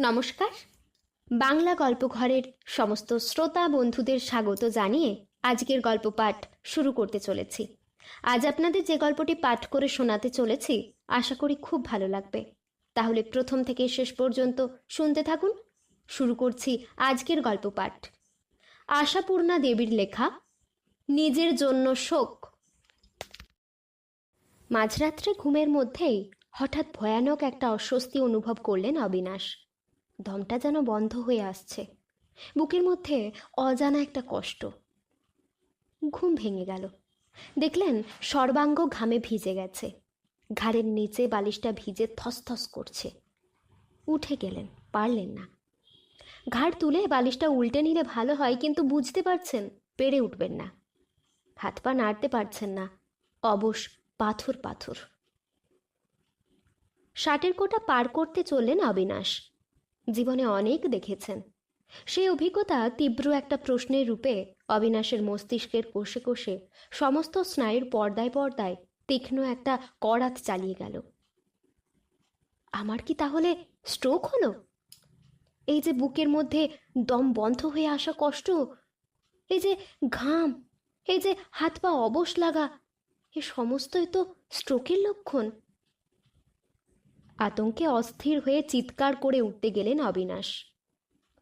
নমস্কার। বাংলা গল্পঘরের সমস্ত শ্রোতা বন্ধুদের স্বাগত জানিয়ে আজকের গল্প পাঠ শুরু করতে চলেছি। আজ আপনাদের যে গল্পটি পাঠ করে শোনাতে চলেছি, আশা করি খুব ভালো লাগবে। তাহলে প্রথম থেকে শেষ পর্যন্ত শুনতে থাকুন। শুরু করছি আজকের গল্প পাঠ। আশাপূর্ণা দেবীর লেখা, নিজের জন্য শোক। মাঝরাত্রে ঘুমের মধ্যেই হঠাৎ ভয়ানক একটা অস্বস্তি অনুভব করলেন অবিনাশ। দমটা যেন বন্ধ হয়ে আসছে। বুকের মধ্যে অজানা একটা কষ্ট। ঘুম ভেঙে গেল। দেখলেন সর্বাঙ্গ ঘামে ভিজে গেছে। ঘাড়ের নিচে বালিশটা ভিজে থসথস করছে। উঠে গেলেন, পারলেন না। ঘাড় তুলে বালিশটা উল্টে নিলে ভালো হয়, কিন্তু বুঝতে পারছেন, পেরে উঠবেন না। হাত পা নাড়তে পারছেন না। অবশ পাথর পাথর। ষাটের কোটা পার করতে চললেন অবিনাশ। জীবনে অনেক দেখেছেন। সেই অভিজ্ঞতা তীব্র একটা প্রশ্নের রূপে অবিনাশের মস্তিষ্কের কোষে কোষে সমস্ত স্নায়ুর পর্দায় পর্দায় তীক্ষ্ণ একটা করাত চালিয়ে গেল। আমার কি তাহলে স্ট্রোক হলো? এই যে বুকের মধ্যে দম বন্ধ হয়ে আসা কষ্ট, এই যে ঘাম, এই যে হাত পা অবশ লাগা, এ সমস্তই তো স্ট্রোকের লক্ষণ। আতঙ্কে অস্থির হয়ে চিৎকার করে উঠতে গেলেন অবিনাশ।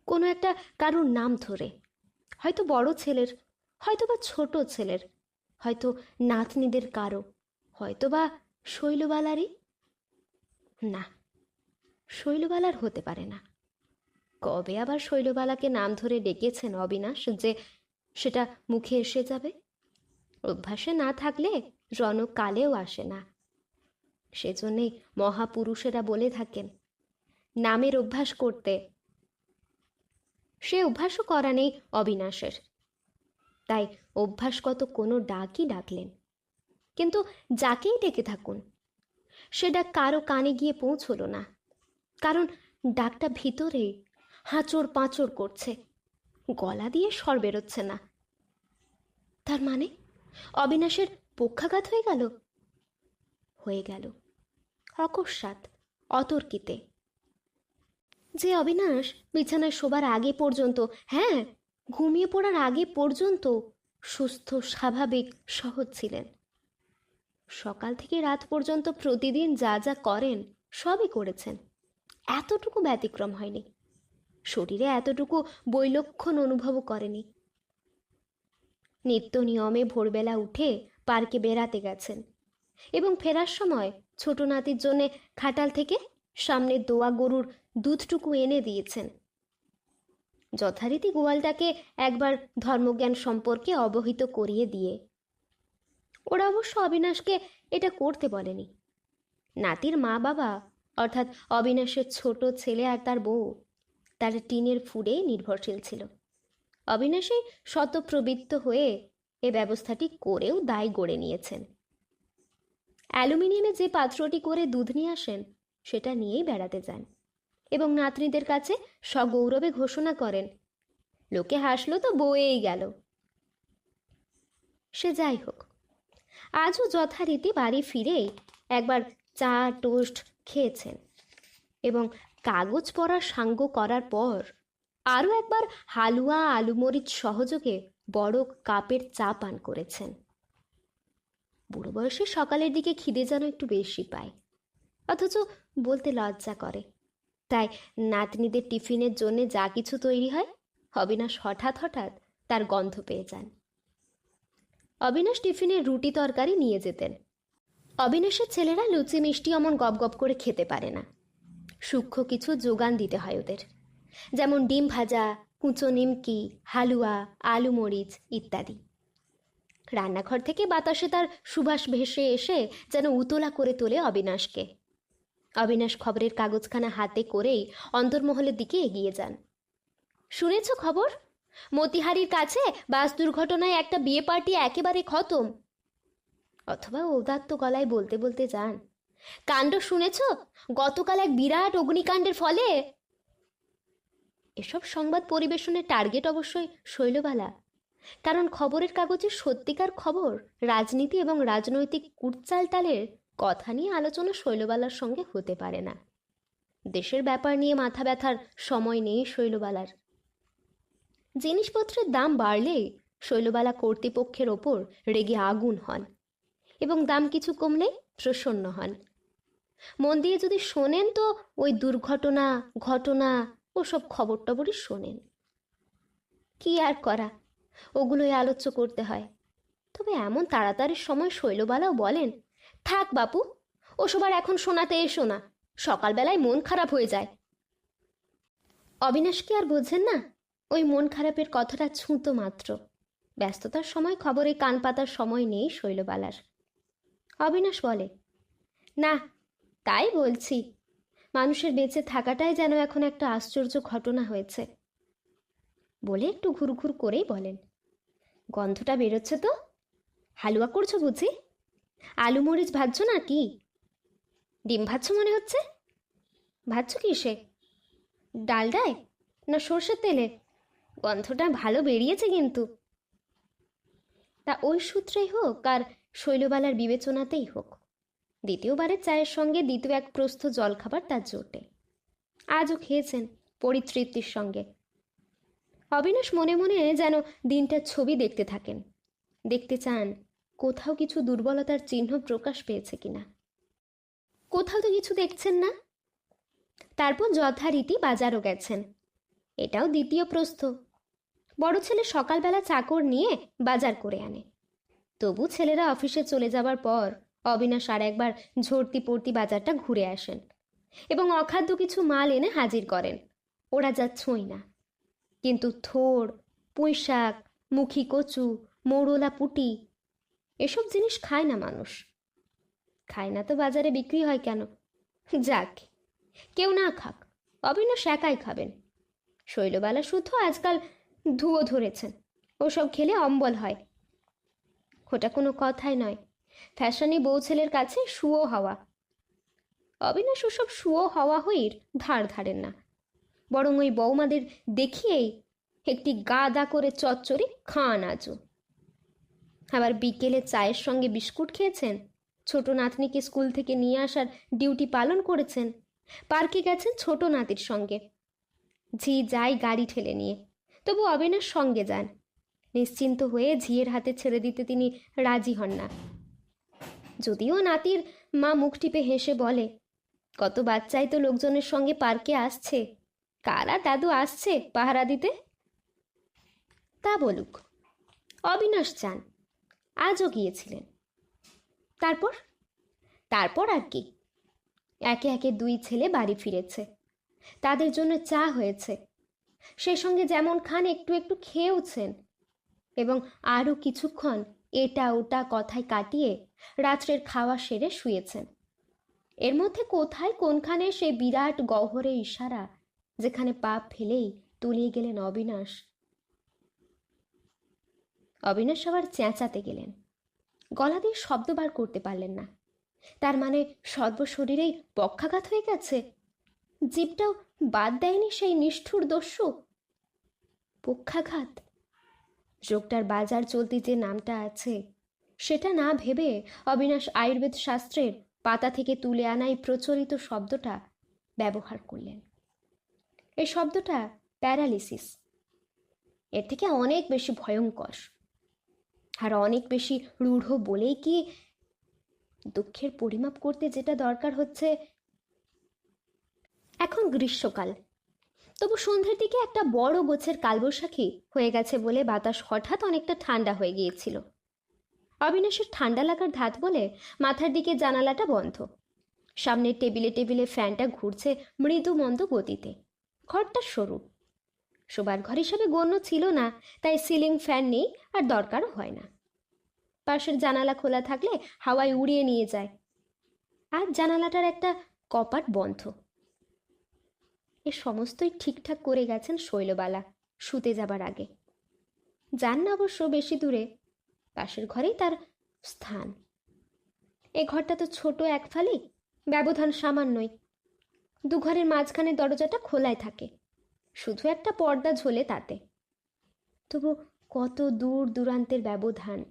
কোনো একটা কারুর নাম ধরে। হয়তো বড় ছেলের, হয়তো বা ছোট ছেলের, হয়তো নাতনিদের কারও, হয়তো বা শৈলবালারই? না, শৈলবালার হতে পারে না। কবে আবার শৈলবালাকে নাম ধরে ডেকেছেন অবিনাশ যে সেটা মুখে এসে যাবে? অভ্যাসে না থাকলে রণকালেও আসে না। সেজন্যেই মহাপুরুষেরা বলে থাকেন, নামের অভ্যাস করতে। সে অভ্যাসও করা নেই অবিনাশের। তাই অভ্যাসগত কোনো ডাকই ডাকলেন। কিন্তু যাকেই ডেকে থাকুন সে ডাক কারও কানে গিয়ে পৌঁছলো না। কারণ ডাকটা ভিতরেই হাঁচড় পাঁচড় করছে, গলা দিয়ে স্বর বেরোচ্ছে না। তার মানে অবিনাশের পক্ষাঘাত হয়ে গেল? হয়ে গেল। অকস্মাৎ, অতর্কিতে। যে অবিনাশ বিছানায় শোবার আগে পর্যন্ত হ্যাঁ ঘুমিয়ে পড়ার আগে পর্যন্ত সুস্থ, স্বাভাবিক, সহজ ছিলেন। সকাল থেকে রাত পর্যন্ত প্রতিদিন যা যা করেন, সবই করেছেন। এতটুকু ব্যতিক্রম হয়নি। শরীরে এতটুকু বৈলক্ষণ অনুভবও করেনি। নিত্য নিয়মে ভোরবেলা উঠে পার্কে বেড়াতে গেছেন এবং ফেরার সময় ছোট নাতির জন্যে খাটাল থেকে সামনে দোয়া গরুর দুধটুকু এনে দিয়েছেন। যথারীতি গোয়ালটাকে একবার ধর্মজ্ঞান সম্পর্কে অবহিত করিয়ে দিয়ে। ওরা অবশ্য অবিনাশকে এটা করতে বলেনি। নাতির মা বাবা অর্থাৎ অবিনাশের ছোট ছেলে আর তার বউ, তার টিনের ফুডে নির্ভরশীল ছিল। অবিনাশে শতপ্রবৃত্ত হয়ে এ ব্যবস্থাটি করেও দায় গড়ে নিয়েছেন। অ্যালুমিনিয়ামে যে পাত্রটি করে দুধ নিয়ে আসেন, সেটা নিয়েই বেড়াতে যান এবং নাতনিদের কাছে সগৌরবে ঘোষণা করেন, লোকে হাসলো তো বয়েই গেল। সে যাই হোক, আজও যথারীতি বাড়ি ফিরেই একবার চা, টোস্ট খেয়েছেন এবং কাগজ পড়ার সাঙ্গ করার পর আরও একবার হালুয়া, আলুমরিচ সহযোগে বড় কাপের চা পান করেছেন। বুড়ো বয়সে সকালের দিকে খিদে যেন একটু বেশি পায়। অথচ বলতে লজ্জা করে। তাই নাতনিদের টিফিনের জন্য যা কিছু তৈরি হয়, অবিনাশ হঠাৎ হঠাৎ তার গন্ধ পেয়ে যান। অবিনাশ টিফিনের রুটি তরকারি নিয়ে যেতেন। অবিনাশের ছেলেরা লুচি মিষ্টি অমন গপ গপ করে খেতে পারে না। সূক্ষ্ম কিছু যোগান দিতে হয় ওদের। যেমন ডিম ভাজা, কুঁচো নিমকি, হালুয়া, আলু মরিচ ইত্যাদি। রান্নাঘর থেকে বাতাসে তার সুবাস ভেসে এসে যেন উতলা করে তোলে অবিনাশকে। অবিনাশ খবরের কাগজখানা হাতে করেই অন্তর্মহলের দিকে এগিয়ে যান। শুনেছ খবর? মতিহারির কাছে বাস দুর্ঘটনায় একটা বিয়ে পার্টি একেবারে খতম অথবা ঔদাত্ত গলায় বলতে বলতে যান, কাণ্ড শুনেছ? গতকাল এক বিরাট অগ্নিকাণ্ডের ফলে? এসব সংবাদ পরিবেশনের টার্গেট অবশ্যই শৈলবালা কারণ খবরের কাগজে সত্যিকার খবর, রাজনীতি এবং রাজনৈতিক কুটচালতালের কথা নিয়ে আলোচনা শৈলবালার সঙ্গে হতে পারে না। দেশের ব্যাপার নিয়ে মাথা ব্যথার সময় নেই শৈলবালার। জিনিসপত্রের দাম বাড়লে শৈলবালা কর্তৃপক্ষের ওপর রেগে আগুন হন এবং দাম কিছু কমলে প্রসন্ন হন। মন দিয়ে যদি শোনেন তো ওই দুর্ঘটনা, ঘটনা, ওসব খবর টবরই শোনেন। কি আর করা? ওগুলোই আলোচ্য করতে হয়। তবে এমন তাড়াতাড়ির সময় শৈলবালাও বলেন, থাক বাপু, ওসব আর এখন শোনাতে এসো না, সকালবেলায় মন খারাপ হয়ে যায়। অবিনাশ কি আর বোঝেন না, ওই মন খারাপের কথাটা ছুঁতো মাত্র। ব্যস্ততার সময় খবরে কান পাতার সময় নেই শৈলবালার। অবিনাশ বলে, না, তাই বলছি, মানুষের বেঁচে থাকাটাই যেন এখন একটা আশ্চর্য ঘটনা হয়েছে। বলে একটু ঘুরঘুর করেই বলেন। গন্ধটা বেরোচ্ছে তো? হালুয়া করছ বুঝি? আলু মরিচ ভাজছো না কি ডিম ভাজছো মনে হচ্ছে? ভাজছো কিসে ডালডায় না সর্ষের তেলে গন্ধটা ভালো বেরিয়েছে কিন্তু। তা ওই সূত্রেই হোক আর শৈলবালার বিবেচনাতেই হোক। দ্বিতীয়বারের চায়ের সঙ্গে দ্বিতীয় এক প্রস্থ জলখাবার তার জোটে। আজও খেয়েছেন পরিতৃপ্তির সঙ্গে। অবিনাশ মনে মনে যেন দিনটার ছবি দেখতে থাকেন। দেখতে চান কোথাও কিছু দুর্বলতার চিহ্ন প্রকাশ পেয়েছে কিনা। কোথাও তো কিছু দেখছেন না? তারপর যথারীতি বাজারও গেছেন। এটাও দ্বিতীয় প্রস্থ। বড় ছেলে সকালবেলা চাকর নিয়ে বাজার করে আনে। তবু ছেলেরা অফিসে চলে যাবার পর অবিনাশ আর একবার ঝর্তি পড়তি বাজারটা ঘুরে আসেন এবং অখাদ্য কিছু মাল এনে হাজির করেন। ওরা যা ছুঁই না। কিন্তু থোড় পুঁই শাক মুখী কচু, মৌরলা পুটি, এসব জিনিস খায় না মানুষ। খায় না তো বাজারে বিক্রি হয় কেন? যাক, কেউ না খাক, অবিনাশ একাই খাবেন। শৈলবালা শুদ্ধ আজকাল ধুয়ো ধরেছেন, ওসব খেলে অম্বল হয়। ওটা কোনো কথাই নয়, ফ্যাশনি বউ ছেলের কাছে শুয়ো হওয়া। অবিনাশ ওসব শুয়ো হওয়া হইর ধার ধারেন না। বরং ওই বৌমাদের দেখিয়েই একটি গাদা করে চচ্চড়ি খান আজও। আবার বিকেলে চায়ের সঙ্গে বিস্কুট খেয়েছেন? ছোট নাতনিকে স্কুল থেকে নিয়ে আসার ডিউটি পালন করেছেন? পার্কে গেছেন ছোট নাতির সঙ্গে। ঝি যায় গাড়ি ঠেলে নিয়ে, তবু অবিনাশ সঙ্গে যান। নিশ্চিন্ত হয়ে ঝিয়ের হাতে ছেড়ে দিতে তিনি রাজি হন না। যদিও নাতির মা মুখ টিপে হেসে বলে, কত বাচ্চাই তো লোকজনের সঙ্গে পার্কে আসছে। কারা দাদু আসছে পাহারা দিতে? তা বলুক। অবিনাশ চান, আজও গিয়েছিলেন। তারপর? তারপর আর কি? একে একে দুই ছেলে বাড়ি ফিরেছে। তাদের জন্য চা হয়েছে। সে সঙ্গে যেমন খান, একটু একটু খেয়েওছেন। এবং আরও কিছুক্ষণ এটা ওটা কথায় কাটিয়ে রাত্রের খাওয়া সেরে শুয়েছেন। এর মধ্যে কোথায় কোনখানে সে বিরাট গহ্বরে ইশারা যেখানে পাপ ফেলেই তুলিয়ে গেলেন অবিনাশ। অবিনাশ আবার চেঁচাতে গেলেন। গলা দিয়ে শব্দ বার করতে পারলেন না। তার মানে সর্বশরীরেই পক্ষাঘাত হয়ে গেছে? জীবটাও বাদ দেয়নি সেই নিষ্ঠুর দস্যু? পক্ষাঘাত? যোগটার বাজার চলতি যে নামটা আছে, সেটা না ভেবে অবিনাশ আয়ুর্বেদ শাস্ত্রের পাতা থেকে তুলে আনাই প্রচলিত শব্দটা ব্যবহার করলেন। এই শব্দটা প্যারালিসিস। এর থেকে অনেক বেশি ভয়ঙ্কর। আর অনেক বেশি রূঢ় বলেই কি দুঃখের পরিমাপ করতে যেটা দরকার হচ্ছে? এখন গ্রীষ্মকাল। তবু সন্ধ্যের দিকে একটা বড় গোছের কালবৈশাখী হয়ে গেছে বলে বাতাস হঠাৎ অনেকটা ঠান্ডা হয়ে গিয়েছিল। অবিনাশের ঠান্ডা লাগার ধাত বলে মাথার দিকে জানালাটা বন্ধ। সামনের টেবিলে টেবিলে ফ্যানটা ঘুরছে মৃদু মন্দ গতিতে। ঘরটা সরু। শোবার ঘর হিসাবে গণ্য ছিল না, তাই সিলিং ফ্যান নেই আর দরকারও হয় না। পাশের জানালা খোলা থাকলে হাওয়ায় উড়িয়ে নিয়ে যায়। আর জানালাটার একটা কপাট বন্ধ। এ সমস্তই ঠিকঠাক করে গেছেন শৈলবালা, শুতে যাবার আগে। যান না অবশ্য বেশি দূরে, পাশের ঘরেই তার স্থান। এ ঘরটা তো ছোট এক ফালি ব্যবধান সামান্যই। দু ঘরের মাঝখানে দরজাটা খোলাই থাকে। শুধু একটা পর্দা ঝোলে তাতে। তবু কত দূর দূরান্তের ব্যবধান।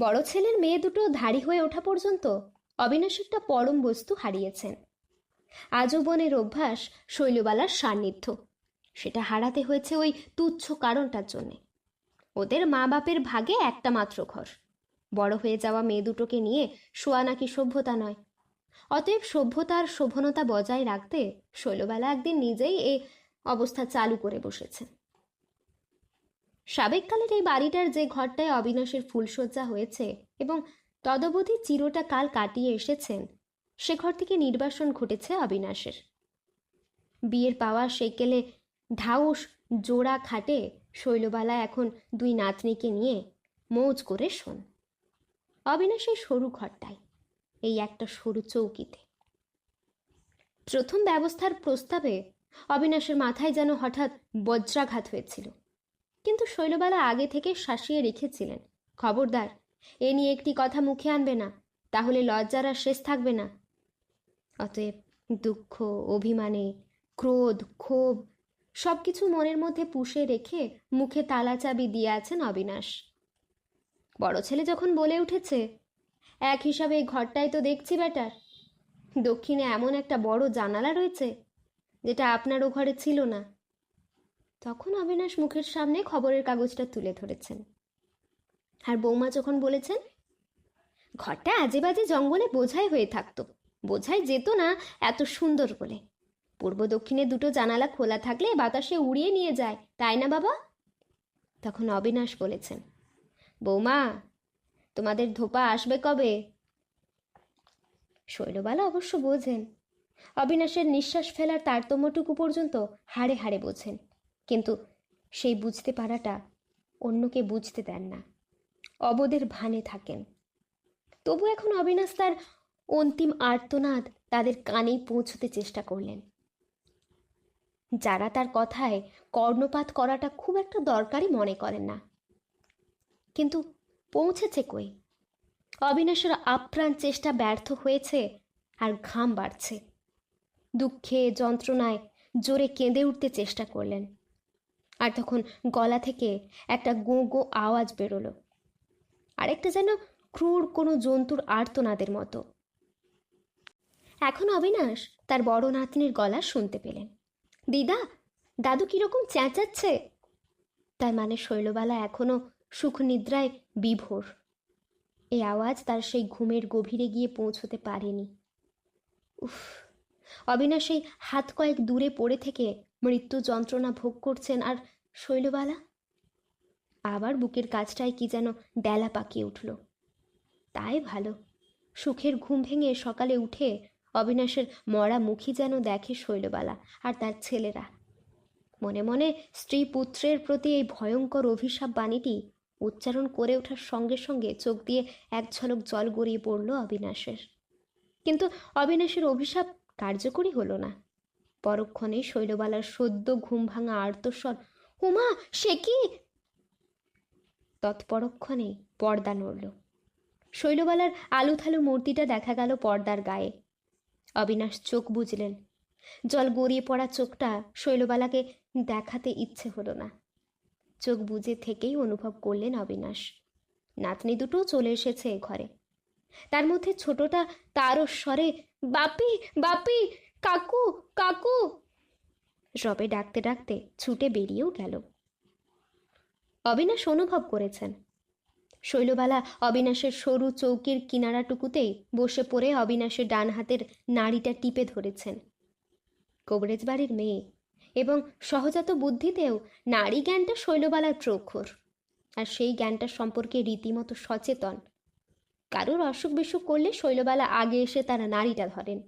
বড় ছেলের মেয়ে দুটো ধাড়ি হয়ে ওঠা পর্যন্ত অবিনাশ একটা পরম বস্তু হারিয়েছেন। আজীবনের অভ্যাস শৈলবালার সান্নিধ্য। সেটা হারাতে হয়েছে ওই তুচ্ছ কারণটার জন্যে। ওদের মা বাপের ভাগে একটা মাত্র ঘর। বড় হয়ে যাওয়া মেয়ে দুটোকে নিয়ে শোয়া নাকি সভ্যতা নয়। অতএব সভ্যতার শোভনতা বজায় রাখতে শৈলবেলা একদিন নিজেই এই অবস্থা চালু করে বসেছে। সাবেককালের এই বাড়িটার যে ঘরটায় অবিনাশের ফুলশয্যা হয়েছে এবং তদবধি চিরটা কাল কাটিয়ে এসেছেন, সে ঘর থেকে নির্বাসন ঘটেছে অবিনাশের। বিয়ের পাওয়া সেকেলে ঢাউস জোড়া খাটে শৈলবালা এখন দুই নাতনিকে নিয়ে মৌজ করে শোন। অবিনাশের সরু ঘরটায় এই একটা সরু চৌকিতে। প্রথম ব্যবস্থার প্রস্তাবে অবিনাশের মাথায় যেন হঠাৎ বজ্রাঘাত হয়েছিল। কিন্তু শৈলবালা আগে থেকে শাসিয়ে রেখেছিলেন। খবরদার, এ নিয়ে একটি কথা মুখে আনবে না, তাহলে লজ্জার আর শেষ থাকবে না। অতএব দুঃখ, অভিমানে, ক্রোধ, ক্ষোভ সব কিছু মনের মধ্যে পুষে রেখে মুখে তালা চাবি দিয়ে আছেন অবিনাশ। বড় ছেলে যখন বলে উঠেছে এক হিসাবে এই ঘরটাই তো দেখছি বেটার দক্ষিণে এমন একটা বড় জানালা রয়েছে, যেটা আপনার ও ঘরে ছিল না। তখন অবিনাশ মুখের সামনে খবরের কাগজটা তুলে ধরেছেন। আর বৌমা যখন বলেছেন, ঘরটা আজে বাজে জঙ্গলে বোঝাই হয়ে থাকতো, বোঝাই যেত না এত সুন্দর বলে। পূর্ব দক্ষিণে দুটো জানালা খোলা থাকলে বাতাসে উড়িয়ে নিয়ে যায়, তাই না বাবা? তখন অবিনাশ বলেছেন, বৌমা তোমাদের ধোপা আসবে কবে? শৈলবালা অবশ্য বোঝেন। অবিনাশের নিঃশ্বাস ফেলার তারতম্যটুকু পর্যন্ত হাড়ে হাড়ে বোঝেন। কিন্তু সেই বুঝতে পারাটা অন্যকে বুঝতে দেন না। অবদের ভানে থাকেন। তবু এখন অবিনাশ তার অন্তিম আর্তনাদ তাদের কানেই পৌঁছতে চেষ্টা করলেন। যারা তার কথায় কর্ণপাত করাটা খুব একটা দরকারই মনে করেন না। কিন্তু পৌঁছেছে কই? অবিনাশের আপ্রাণ চেষ্টা ব্যর্থ হয়েছে আর ঘাম বাড়ছে। দুঃখে, যন্ত্রণায় জোরে কেঁদে উঠতে চেষ্টা করলেন। আর তখন গলা থেকে একটা গো গো আওয়াজ বেরোলো। আরেকটা যেন ক্রূর কোনো জন্তুর আর্তনাদের মতো। এখন অবিনাশ তার বড় নাতনির গলা শুনতে পেলেন। দিদা, দাদু কীরকম চেঁচাচ্ছে? তার মানে শৈলবালা এখনও সুখ নিদ্রায় বিভোর। এই আওয়াজ তার সেই ঘুমের গভীরে গিয়ে পৌঁছতে পারেনি। উফ, অবিনাশ হাত কয়েক দূরে পড়ে থেকে মৃত্যু যন্ত্রণা ভোগ করছেন আর শৈলবালা? আবার বুকের কাজটায় কি যেন ডেলা পাকিয়ে উঠল। তাই ভালো, সুখের ঘুম ভেঙে সকালে উঠে অবিনাশের মরা মুখী যেন দেখে শৈলবালা আর তার ছেলেরা। মনে মনে স্ত্রী পুত্রের প্রতি এই ভয়ঙ্কর অভিশাপ বাণীটি উচ্চারণ করে ওঠার সঙ্গে সঙ্গে চোখ দিয়ে এক ঝলক জল গড়িয়ে পড়ল অবিনাশের। কিন্তু অবিনাশের অভিশাপ কার্যকরী হলো না। পরক্ষণে শৈলবালার সদ্য ঘুম ভাঙা আর্তস্বর, উমা, সে কি? তৎপরক্ষণে পর্দা নড়ল। শৈলবালার আলুথালু মূর্তিটা দেখা গেল পর্দার গায়ে। অবিনাশ চোখ বুঝলেন জল গড়িয়ে পড়া চোখটা শৈলবালাকে দেখাতে ইচ্ছে হলো না। চোখ বুঝে থেকেই অনুভব করলেন অবিনাশ। নাতনি দুটো চলে এসেছে এ ঘরে। তার মধ্যে ছোটটা তারও স্বরে, বাপি বাপি, কাকু কাকু! রবে ডাকতে ডাকতে ছুটে বেরিয়েও গেল। অবিনাশ অনুভব করেছেন। শৈলবালা অবিনাশের সরু চৌকির কিনারাটুকুতেই বসে পড়ে অবিনাশের ডান হাতের নাড়িটা টিপে ধরেছেন। কবরেজ বাড়ির মেয়ে এবং সহজাত বুদ্ধিতেও নারী জ্ঞানটা শৈলবালার প্রখর। আর সেই জ্ঞানটা সম্পর্কে রীতিমতো সচেতন। কারোর অসুখ বিসুখ করলে শৈলবালা আগে এসে তারা নারীটা ধরেন।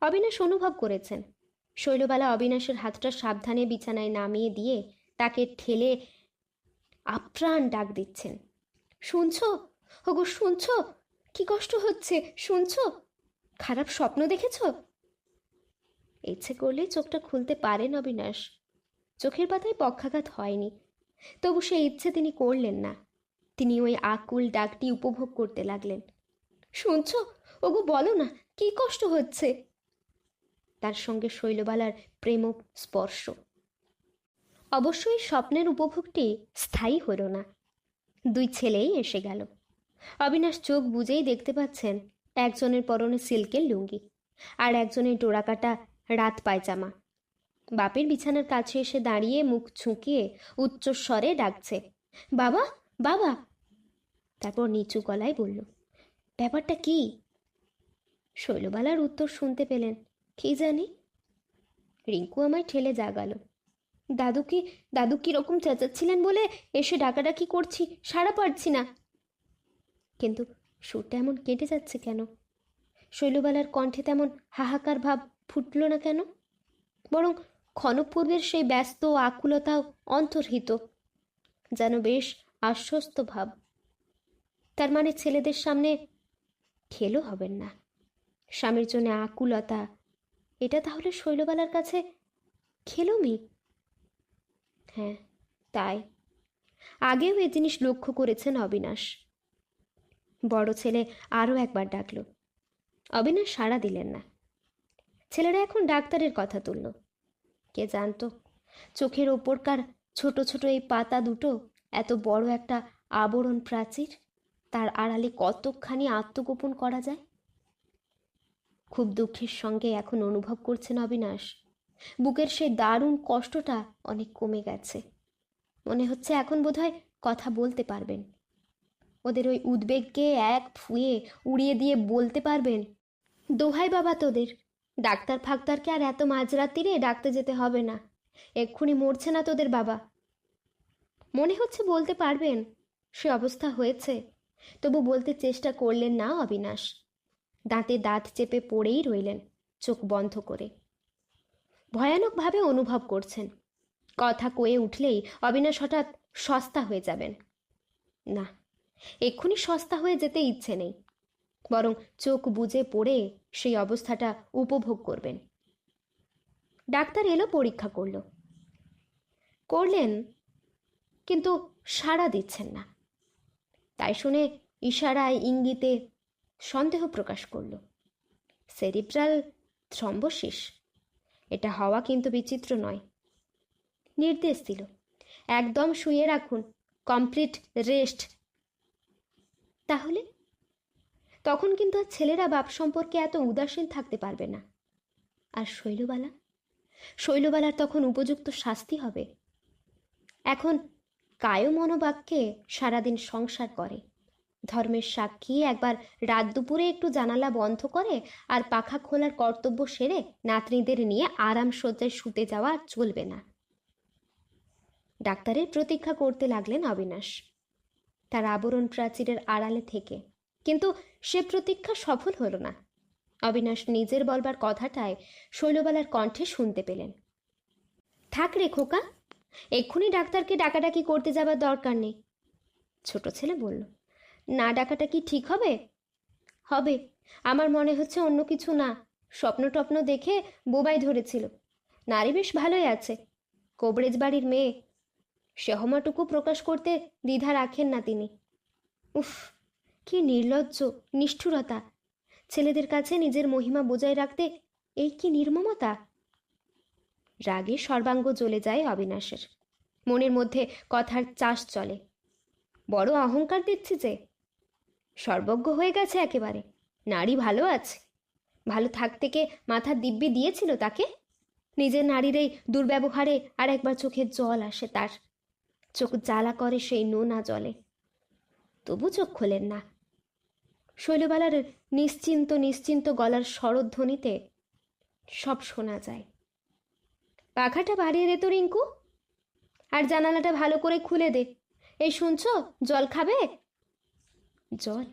অবিনাশ অনুভব করেছেন। শৈলবালা অবিনাশের হাতটা সাবধানে বিছানায় নামিয়ে দিয়ে তাকে ঠেলে আপ্রাণ ডাক দিচ্ছেন। শুনছ? ওগো, শুনছ? কি কষ্ট হচ্ছে? শুনছ? খারাপ স্বপ্ন দেখেছ? ইচ্ছে করলে চোখটা খুলতে পারেন অবিনাশ। চোখের পাতায় পক্ষাঘাত হয়নি। তবু সে ইচ্ছে তিনি করলেন না। তিনি ওই আকুল ডাকটি উপভোগ করতে লাগলেন। শুনছ? ওগো বলো না, কি কষ্ট হচ্ছে? তার সঙ্গে শৈলবালার প্রেম স্পর্শ। অবশ্যই স্বপ্নের উপভোগটি স্থায়ী হলো না। দুই ছেলেই এসে গেল। অবিনাশ চোখ বুঝেই দেখতে পাচ্ছেন একজনের পরনে সিল্কের লুঙ্গি আর একজনের ডোরাকাটা রাত পায়জামা। বাপের বিছানার কাছে এসে দাঁড়িয়ে মুখ ঝুঁকিয়ে উচ্চস্বরে ডাকছে, বাবা বাবা! তারপর নিচু গলায় বলল, ব্যাপারটা কি? শৈলবালার উত্তর শুনতে পেলেন, কি জানি? রিঙ্কু আমায় ঠেলে জাগালো, দাদু কি, দাদু কীরকম চেঁচাচ্ছিলেন বলে এসে ডাকাডাকি করছি সারা পারছি না। কিন্তু সুরটা এমন কেটে যাচ্ছে কেন? শৈলবালার কণ্ঠে তেমন হাহাকার ভাব ফুটল না কেন? বরং ক্ষণপূর্বের সেই ব্যস্ত আকুলতাও অন্তর্হিত, যেন বেশ আশ্বস্ত ভাব। তার মানে ছেলেদের সামনে খেলো হবেন না। স্বামীর জন্য আকুলতা, এটা তাহলে শৈলবালার কাছে খেলুমি হ্যাঁ তাই। আগেও এ জিনিস লক্ষ্য করেছেন অবিনাশ। বড় ছেলে আরও একবার ডাকল, অবিনাশ সাড়া দিলেন না। ছেলেরা এখন ডাক্তারের কথা তুলল। কে জানতো? চোখের ওপরকার ছোট ছোট এই পাতা দুটো এত বড় একটা আবরণ প্রাচীর, তার আড়ালে কতখানি আত্মগোপন করা যায়? খুব দুঃখের সঙ্গে এখন অনুভব করছেন অবিনাশ। বুকের সেই দারুণ কষ্টটা অনেক কমে গেছে। মনে হচ্ছে এখন বোধহয় কথা বলতে পারবেন। ওদের ওই উদ্বেগকে এক ফুয়ে উড়িয়ে দিয়ে বলতে পারবেন, দোহাই বাবা তোদের ডাক্তার ফাক্তারকে আর এত মাঝরাত্রিরে ডাকতে যেতে হবে না। এক্ষুনি মরছে না তোদের বাবা। মনে হচ্ছে বলতে পারবেন, সে অবস্থা হয়েছে। তবু বলতে চেষ্টা করলেন না অবিনাশ। দাঁতে দাঁত চেপে পড়েই রইলেন, চোখ বন্ধ করে। ভয়ানকভাবে অনুভব করছেন। কথা কয়ে উঠলেই অবিনাশ হঠাৎ সস্তা হয়ে যাবেন। না, এক্ষুনি সস্তা হয়ে যেতে ইচ্ছে নেই। বরং চোখ বুজে পড়ে সেই অবস্থাটা উপভোগ করবেন। ডাক্তার এলো, পরীক্ষা করল। করলেন, কিন্তু সাড়া দিচ্ছেন না। তাই শুনে ইশারায় ইঙ্গিতে সন্দেহ প্রকাশ করল। সেরিব্রাল থ্রম্বোসিস এটা হওয়া কিন্তু বিচিত্র নয়। নির্দেশ দিল, একদম শুয়ে রাখুন, কমপ্লিট রেস্ট। তাহলে তখন কিন্তু আর ছেলেরা বাপ সম্পর্কে এত উদাসীন থাকতে পারবে না। আর শৈলবালা? শৈলবালার তখন উপযুক্ত শাস্তি হবে। এখন কায় মনোবাক্যে সারাদিন সংসার করে। ধর্মের সাক্ষী একবার রাত দুপুরে একটু জানালা বন্ধ করে আর পাখা খোলার কর্তব্য সেরে নাতনিদের নিয়ে আরাম সজ্জায় শুতে যাওয়া আর চলবে না। ডাক্তারের প্রতীক্ষা করতে লাগলেন অবিনাশ। তার আবরণ প্রাচীরের আড়ালে থেকে কিন্তু সে প্রতীক্ষা সফল হলো না। অবিনাশ নিজের বলবার কথাটায় শৈলবালার কণ্ঠে শুনতে পেলেন। থাক রে খোকা, এক্ষুনি ডাক্তারকে ডাকাডাকি করতে যাবার দরকার নেই। ছোট ছেলে বলল, না ডাকাটা কি ঠিক হবে? হবে, আমার মনে হচ্ছে অন্য কিছু না। স্বপ্ন টপ্ন দেখে বোবাই ধরেছিল। নারী বেশ ভালোই আছে কোবরেজ বাড়ির মেয়ে সেহমাটুকু প্রকাশ করতে দ্বিধা রাখেন না তিনি। উফ কি নির্লজ্জ, নিষ্ঠুরতা। ছেলেদের কাছে নিজের মহিমা বজায় রাখতে এই কি নির্মমতা? রাগে সর্বাঙ্গ জ্বলে যায় অবিনাশের। মনের মধ্যে কথার চাষ চলে। বড় অহংকার দিচ্ছে যে, সর্বজ্ঞ হয়ে গেছে একেবারে। নারী ভালো আছে। ভালো থাকতে কে মাথার দিব্যি দিয়েছিল তাকে? নিজের নারীর এই দুর্ব্যবহারে আর একবার চোখের জল আসে তার। চোখ জ্বালা করে সেই নোনা জলে। তবু চোখ খোলেন না। শৈলবালার নিশ্চিন্ত নিশ্চিন্ত গলার স্বরধ্বনিতে সব শোনা যায়। পাখাটা বাড়িয়ে দে তো, রিঙ্কু। আর জানালাটা ভালো করে খুলে দে। এই শুনছো? জল খাবে? জল?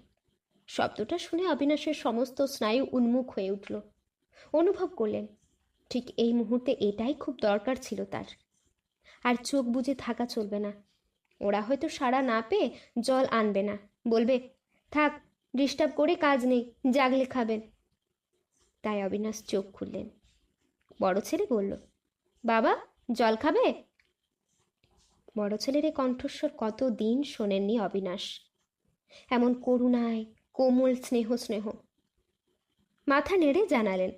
শব্দটা শুনে অবিনাশের সমস্ত স্নায়ু উন্মুখ হয়ে উঠল। অনুভব করলেন, ঠিক এই মুহূর্তে এটাই খুব দরকার ছিল তার। আর চোখ বুজে থাকা চলবে না। ওরা হয়তো সাড়া না পেয়ে জল আনবে না। বলবে, থাক ডিস্টার্ব করে কাজ নেই, জাগলে খাবেন। তাই অবিনাশ চোখ খুললেন। বড় ছেলে বলল, বাবা, জল খাবে? বড় ছেলের এই কণ্ঠস্বর কত দিন শোনেননি অবিনাশ। এমন করুণায়, কোমল স্নেহ স্নেহ। মাথা নেড়ে জানালেন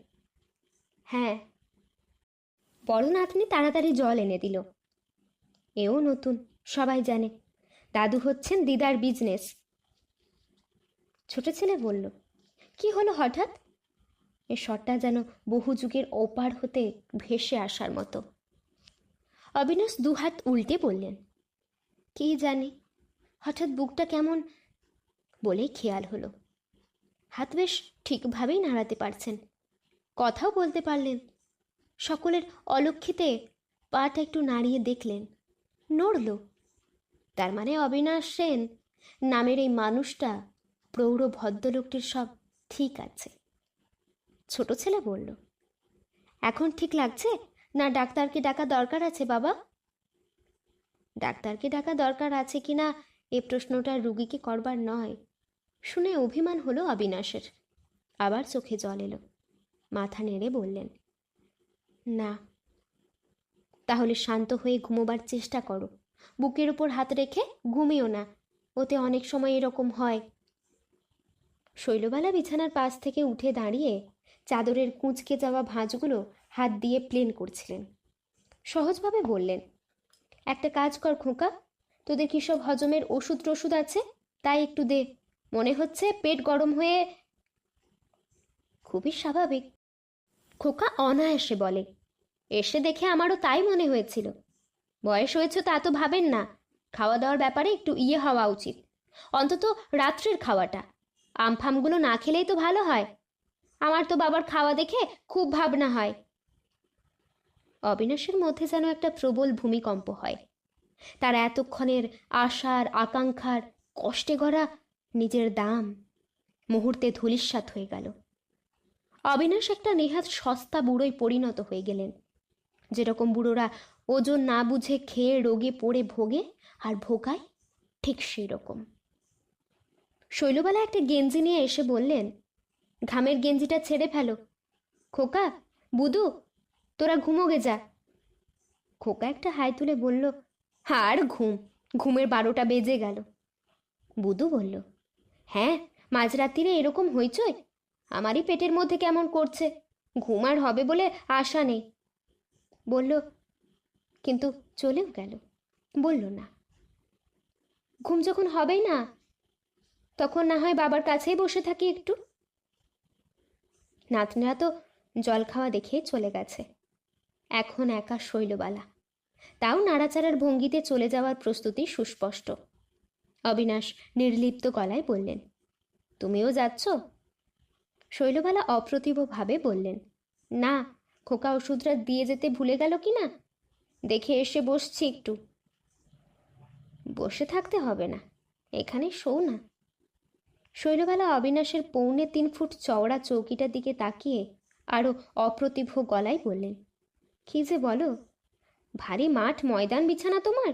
হ্যাঁ। বড় নাতনি তাড়াতাড়ি জল এনে দিল। এও নতুন, সবাই জানে। দাদু হচ্ছেন দিদার বিজনেস ছোট ছেলে বলল, কি হলো হঠাৎ? এ শটটা যেন বহু যুগের ওপার হতে ভেসে আসার মতো। অবিনাশ দুহাত উল্টে বললেন, কি জানি, হঠাৎ বুকটা কেমন? বলেই খেয়াল হলো। হাত বেশ ঠিকভাবেই নাড়াতে পারছেন, কথাও বলতে পারলেন। সকলের অলক্ষিতে পাটা একটু নাড়িয়ে দেখলেন, নড়ল। তার মানে অবিনাশ সেন নামের এই মানুষটা প্রৌঢ় ভদ্রলোকটির সব ঠিক আছে। ছোট ছেলে বলল, এখন ঠিক লাগছে? না ডাক্তারকে ডাকা দরকার আছে বাবা? ডাক্তারকে ডাকা দরকার আছে কি না, এ প্রশ্নটা রুগীকে করবার নয়। শুনে অভিমান হলো অবিনাশের। আবার চোখে জল এলো। মাথা নেড়ে বললেন, না। তাহলে শান্ত হয়ে ঘুমোবার চেষ্টা করো। বুকের উপর হাত রেখে ঘুমিও না। ওতে অনেক সময় এরকম হয়। শৈলবালা বিছানার পাশ থেকে উঠে দাঁড়িয়ে চাদরের কুঁচকে যাওয়া ভাঁজগুলো হাত দিয়ে প্লেন করছিলেন। সহজভাবে বললেন, একটা কাজ কর খোঁকা, তোদের কি সব হজমের ওষুধ টষুধ আছে? তাই একটু দে। মনে হচ্ছে পেট গরম হয়ে খুবই স্বাভাবিক। খোকা অনায়াসে বলে, এসে দেখে আমারও তাই মনে হয়েছিল। বয়স হয়েছে তা তো ভাবেন না। খাওয়া দাওয়ার ব্যাপারে একটু ইয়ে হওয়া উচিত। অন্তত রাত্রের খাওয়াটা। আমফামগুলো না খেলেই তো ভালো হয়। আমার তো বাবার খাওয়া দেখে খুব ভাবনা হয়। অবিনাশের মধ্যে যেন একটা প্রবল ভূমিকম্প হয়। তার এতক্ষণের আশার, আকাঙ্ক্ষার কষ্টে গড়া নিজের দাম মুহূর্তে ধূলিসাৎ হয়ে গেল। অবিনাশ একটা নেহাত সস্তা বুড়োয় পরিণত হয়ে গেলেন। যেরকম বুড়োরা ওজন না বুঝে খেয়ে রোগে পড়ে ভোগে আর ভোগায় ঠিক সেই রকম শৈলবালা একটা গেঞ্জি নিয়ে এসে বললেন, ঘামের গেঞ্জিটা ছেড়ে ফেলো। খোকা, বুদু, তোরা ঘুমোগে যা। খোকা একটা হাই তুলে বলল, আর ঘুম, ঘুমের বারোটা বেজে গেল। বুদু বলল হ্যাঁ মাঝরাত্রিরে এরকম হইচই? আমারই পেটের মধ্যে কেমন করছে? ঘুম আর হবে বলে আশা নেই। বলল, কিন্তু চলেও গেল। বলল, না। ঘুম যখন হবেই না তখন না হয় বাবার কাছেই বসে থাকি একটু। নাতনিরা তো জল খাওয়া দেখে চলে গেছে। এখন একা শৈলবালা। তাও নাড়াচাড়ার ভঙ্গিতে চলে যাওয়ার প্রস্তুতি সুস্পষ্ট। অবিনাশ নির্লিপ্ত গলায় বললেন, তুমিও যাচ্ছ? শৈলবালা অপ্রতিভভাবে বললেন, না, খোকা ওষুধটা দিয়ে যেতে ভুলে গেল কি না? দেখে এসে বসছি একটু। বসে থাকতে হবে না, এখানে শোও না। শৈলবালা অবিনাশের পৌনে তিন ফুট চওড়া চৌকিটার দিকে তাকিয়ে আরও অপ্রতিভ গলায় বললেন কি যে বলো, ভারী মাঠ, ময়দান, বিছানা তোমার?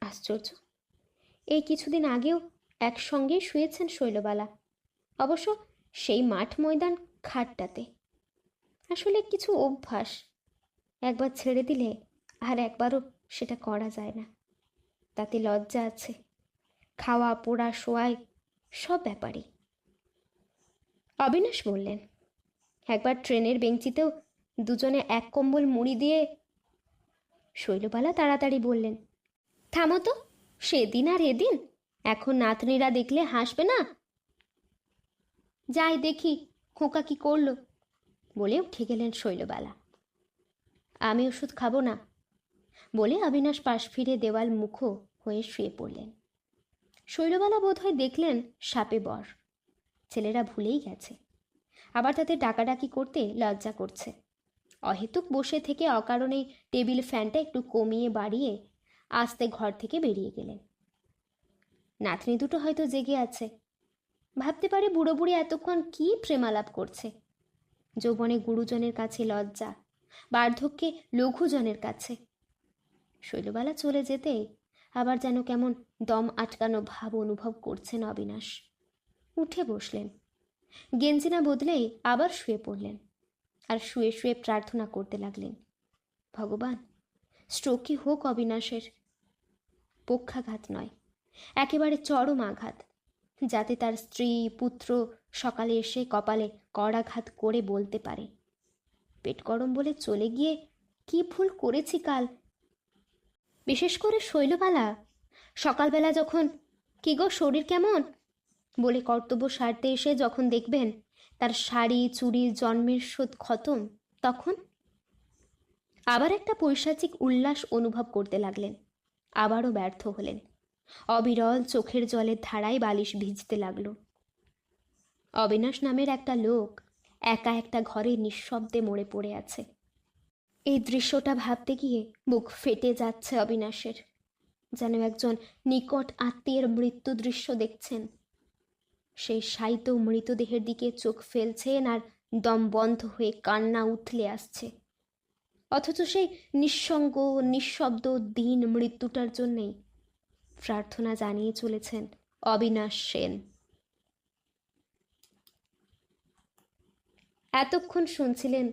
আশ্চর্য, এই কিছুদিন আগেও একসঙ্গে শুয়েছেন শৈলবালা, অবশ্য সেই মাঠ, ময়দান, খাটটাতে। আসলে কিছু অভ্যাস, একবার ছেড়ে দিলে আর একবারও সেটা করা যায় না। তাতে লজ্জা আছে, খাওয়া, পোড়া শোয়াই সব ব্যাপারই অবিনাশ বললেন, একবার ট্রেনের বেঞ্চিতেও দুজনে এক কম্বল মুড়ি দিয়ে শৈলবালা তাড়াতাড়ি বললেন, থামো তো, সেদিন আর এদিন, এখন নাতনিরা দেখলে হাসবে না? যাই দেখি, খোকা কি করল? বলে উঠে গেলেন শৈলবালা। আমি ওষুধ খাব না, বলে অবিনাশ পাশ ফিরে দেওয়াল মুখো হয়ে শুয়ে পড়লেন। শৈলবালা বোধহয় দেখলেন সাপে বর। ছেলেরা ভুলেই গেছে। আবার তাদের ডাকাডাকি করতে লজ্জা করছে। অহেতুক বসে থেকে অকারণে টেবিল ফ্যানটা একটু কমিয়ে বাড়িয়ে আস্তে ঘর থেকে বেরিয়ে গেলেন। নাতনি দুটো হয়তো জেগে আছে। ভাবতে পারে বুড়ো বুড়ি এতক্ষণ কি প্রেমালাপ করছে। যৌবনে গুরুজনের কাছে লজ্জা, বার্ধক্যে লঘুজনের কাছে। শৈলবালা চলে যেতে আবার যেন কেমন দম আটকানো ভাব অনুভব করছেন অবিনাশ। উঠে বসলেন। গেঞ্জিনা বদলেই আবার শুয়ে পড়লেন আর শুয়ে শুয়ে প্রার্থনা করতে লাগলেন। ভগবান স্ট্রোকই হোক অবিনাশের। পক্ষাঘাত নয়, একেবারে চরম আঘাত, যাতে তার স্ত্রী, পুত্র সকালে এসে কপালে কড়াঘাত করে বলতে পারে। পেট গরম বলে চলে গিয়ে কি ভুল করেছি কাল? বিশেষ করে শৈলবালা সকালবেলা যখন, কি গো, শরীর কেমন? বলে কর্তব্য সারতে এসে যখন দেখবেন তার শাড়ি চুরির জন্মের শোধ খতম, তখন আবার একটা পৈশাচিক উল্লাস অনুভব করতে লাগলেন। আবারও ব্যর্থ হলেন। অবিরল চোখের জলের ধারায় বালিশ ভিজতে লাগল। অবিনাশ নামের একটা লোক একা একটা ঘরে নিঃশব্দে মরে পড়ে আছে। এই দৃশ্যটা ভাবতে গিয়ে বুক ফেটে যাচ্ছে অবিনাশের। যেন একজন নিকট আত্মীয়ের মৃত্যু দৃশ্য দেখছেন। সেই সাইত মৃতদেহের দিকে চোখ ফেলছেন আর দম বন্ধ হয়ে কান্না উথলে আসছে। অথচ সেই নিঃসঙ্গ, নিঃশব্দ দিন মৃত্যুটার জন্যেই প্রার্থনা জানিয়ে চলেছেন অবিনাশ সেন। এতক্ষণ শুনছিলেন